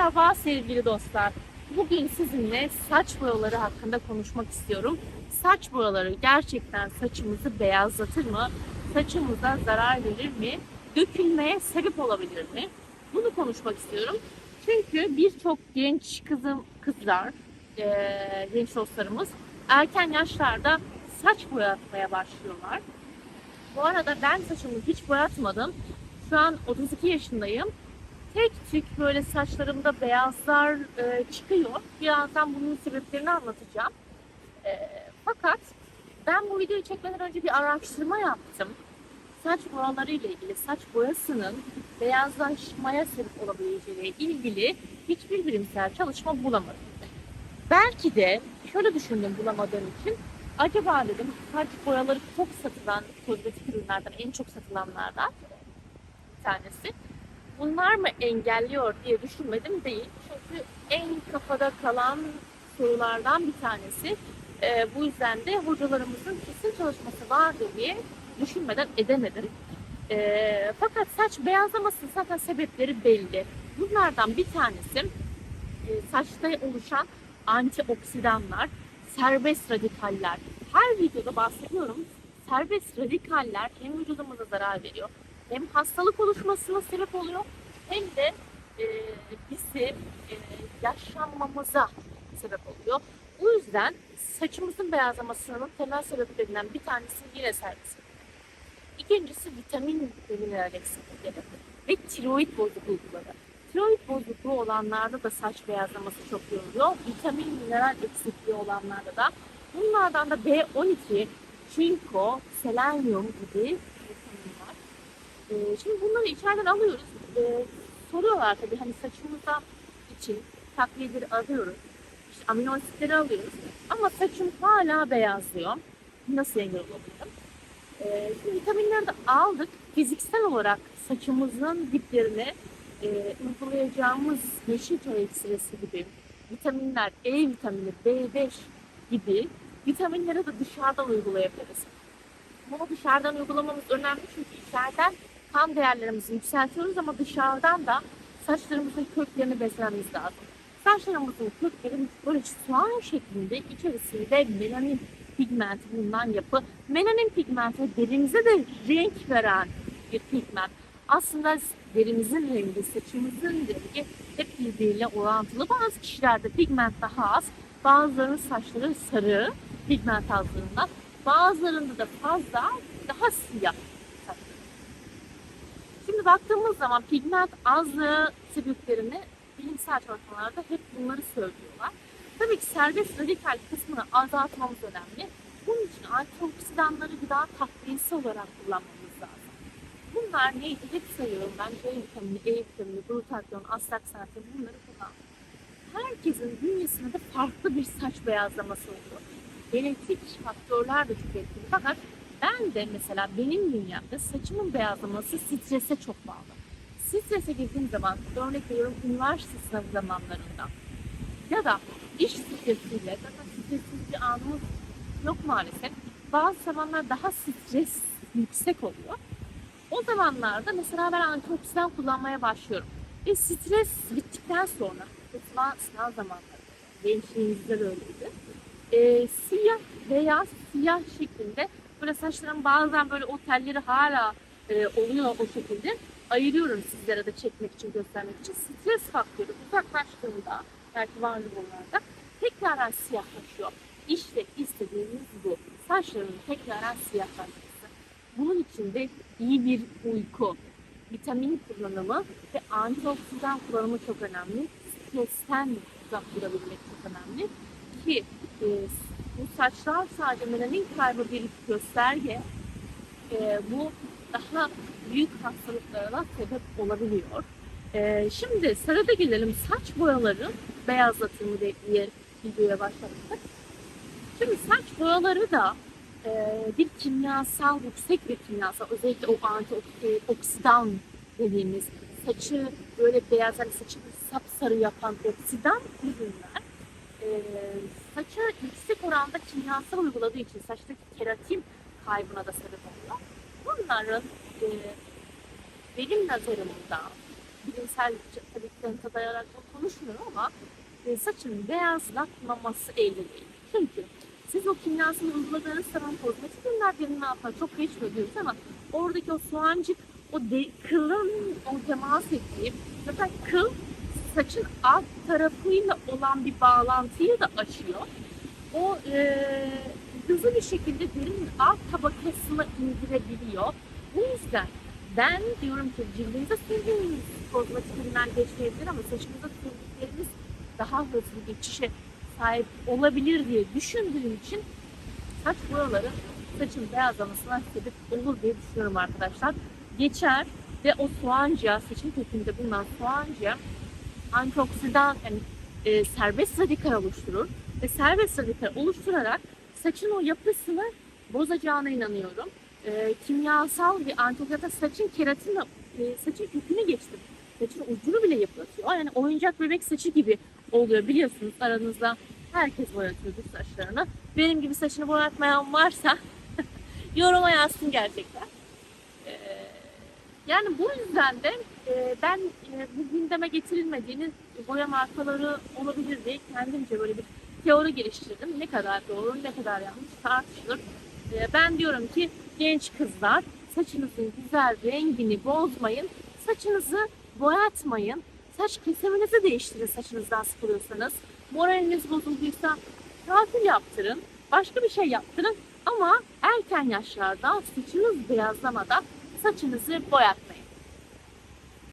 Merhaba sevgili dostlar. Bugün sizinle saç boyaları hakkında konuşmak istiyorum. Saç boyaları gerçekten saçımızı beyazlatır mı? Saçımıza zarar verir mi? Dökülmeye sebep olabilir mi? Bunu konuşmak istiyorum. Çünkü birçok genç kızım, kızlar, eee, genç dostlarımız erken yaşlarda saç boyatmaya başlıyorlar. Bu arada ben saçımı hiç boyatmadım. Şu an 32 yaşındayım tek tük böyle saçlarımda beyazlar e, çıkıyor. Birazdan bunun sebeplerini anlatacağım. E, fakat ben bu videoyu çekmeden önce bir araştırma yaptım. Saç boyaları ile ilgili saç boyasının beyazlaşmaya sebep olabileceği ilgili hiçbir bilimsel çalışma bulamadım. Belki de şöyle düşündüm bulamadığım için acaba dedim saç boyaları çok satılan kozmetik ürünlerden en çok satılanlardan bir tanesi bunlar mı engelliyor diye düşünmedim değil. Çünkü en kafada kalan sorulardan bir tanesi. Ee, bu yüzden de hocalarımızın kesin çalışması vardı diye düşünmeden edemedim. Ee, fakat saç beyazlamasının zaten sebepleri belli. Bunlardan bir tanesi e, saçta oluşan antioksidanlar, serbest radikaller. Her videoda bahsediyorum. Serbest radikaller hem vücudumuza zarar veriyor hem hastalık oluşmasına sebep oluyor hem de e, bizim e, yaşlanmamıza sebep oluyor. Bu yüzden saçımızın beyazlamasının temel sebeplerinden bir tanesi yine serbest. İkincisi vitamin ve mineral eksiklikleri ve tiroid bozuklukları. Tiroid bozukluğu olanlarda da saç beyazlaması çok yoruluyor. Vitamin, mineral eksikliği olanlarda da. Bunlardan da B12, çinko, selenyum gibi. Ee, şimdi bunları içeriden alıyoruz. Ee, soruyorlar tabii hani saçımıza için takviyeleri alıyoruz. İşte amino asitleri alıyoruz. Ama saçım hala beyazlıyor. Nasıl engel olabilirim? Ee, şimdi vitaminleri de aldık. Fiziksel olarak saçımızın diplerine e, uygulayacağımız yeşil çay ekstresi gibi vitaminler, E vitamini, B5 gibi vitaminleri de dışarıdan uygulayabiliriz. Bunu dışarıdan uygulamamız önemli çünkü içeriden kan değerlerimizi yükseltiyoruz ama dışarıdan da saçlarımızın köklerini beslememiz lazım. Saçlarımızın kökleri böyle soğan şeklinde içerisinde melanin pigmenti bulunan yapı. Melanin pigmenti derimize de renk veren bir pigment. Aslında derimizin rengi, saçımızın rengi hep birbiriyle orantılı. Bazı kişilerde pigment daha az, bazılarının saçları sarı pigment azlığından, bazılarında da fazla daha siyah. Şimdi baktığımız zaman pigment azlığı sebeplerini bilimsel çalışmalarda hep bunları söylüyorlar. Tabii ki serbest radikal kısmını azaltmamız önemli. Bunun için antioksidanları gıda takviyesi olarak kullanmamız lazım. Bunlar neydi? Hep sayıyorum ben. C vitamini, E vitamini, glutatyon, astaksantın bunları kullandım. Herkesin bünyesinde de farklı bir saç beyazlaması oluyor. Genetik faktörler de çok etkili. Fakat ben de mesela benim dünyamda saçımın beyazlaması strese çok bağlı. Strese girdiğim zaman, örnek veriyorum üniversite sınavı zamanlarında ya da iş stresiyle, zaten stressiz bir anımız yok maalesef. Bazı zamanlar daha stres yüksek oluyor. O zamanlarda mesela ben antioksidan kullanmaya başlıyorum. Ve stres bittikten sonra, sınav, sınav zamanları, gençliğimizde de öyleydi. Ee, siyah, beyaz, siyah şeklinde böyle saçlarım bazen böyle o telleri hala e, oluyor o şekilde. Ayırıyorum sizlere de çekmek için, göstermek için. Stres faktörü uzaklaştığında, belki varlı bunlarda, tekrardan siyahlaşıyor. İşte istediğimiz bu. Saçların tekrardan siyahlaşması. Bunun için de iyi bir uyku, vitamin kullanımı ve antioksidan kullanımı çok önemli. Stresten uzak durabilmek çok önemli. Ki e, bu saçlar sadece melanin kaybı bir gösterge. E, bu daha büyük hastalıklara sebep olabiliyor. E, şimdi sırada gelelim saç boyaları beyazlatımı diye videoya başlamıştık. Şimdi saç boyaları da e, bir kimyasal, yüksek bir kimyasal, özellikle o antioksidan dediğimiz saçı böyle beyaz, hani saçı sapsarı yapan oksidan ürünler e, saça yüksek oranda kimyasal uyguladığı için saçtaki keratin kaybına da sebep oluyor. Bunların e, benim nazarımda bilimsel tabii ki kanıta dayanarak konuşmuyorum ama e, saçın beyazlatmaması elde değil. Çünkü siz o kimyasını uyguladığınız zaman kozmetik ürünlerinin altına çok geçmiyor diyoruz ama oradaki o soğancık o de, kılın o temas ettiği zaten kıl saçın alt tarafıyla olan bir bağlantıyı da açıyor. O e, hızlı bir şekilde derinin alt tabakasına indirebiliyor. Bu yüzden ben diyorum ki cildinize sürdüğünüz kozmetik ürünler geçmeyebilir ama saçınıza sürdükleriniz daha hızlı geçişe sahip olabilir diye düşündüğüm için saç boyaları saçın beyazlamasına sebep olur diye düşünüyorum arkadaşlar. Geçer ve o soğanca, saçın kökünde bulunan soğanca antioksidan yani e, serbest radikal oluşturur ve serbest radikal oluşturarak saçın o yapısını bozacağına inanıyorum. E, kimyasal bir antioksidan saçın keratinle e, saçın kökünü geçtim. Saçın ucunu bile yapılatıyor. Yani oyuncak bebek saçı gibi oluyor biliyorsunuz aranızda herkes boyatıyordur saçlarını. Benim gibi saçını boyatmayan varsa yoruma yazsın gerçekten. Ee, yani bu yüzden de ben e, bu gündeme getirilmediğini boya markaları olabilir diye kendimce böyle bir teori geliştirdim. Ne kadar doğru, ne kadar yanlış tartışılır. Ee, ben diyorum ki genç kızlar saçınızın güzel rengini bozmayın. Saçınızı boyatmayın. Saç kesiminizi değiştirin saçınızdan sıkılıyorsanız. Moraliniz bozulduysa tatil yaptırın. Başka bir şey yaptırın. Ama erken yaşlarda saçınız beyazlamadan saçınızı boyatmayın.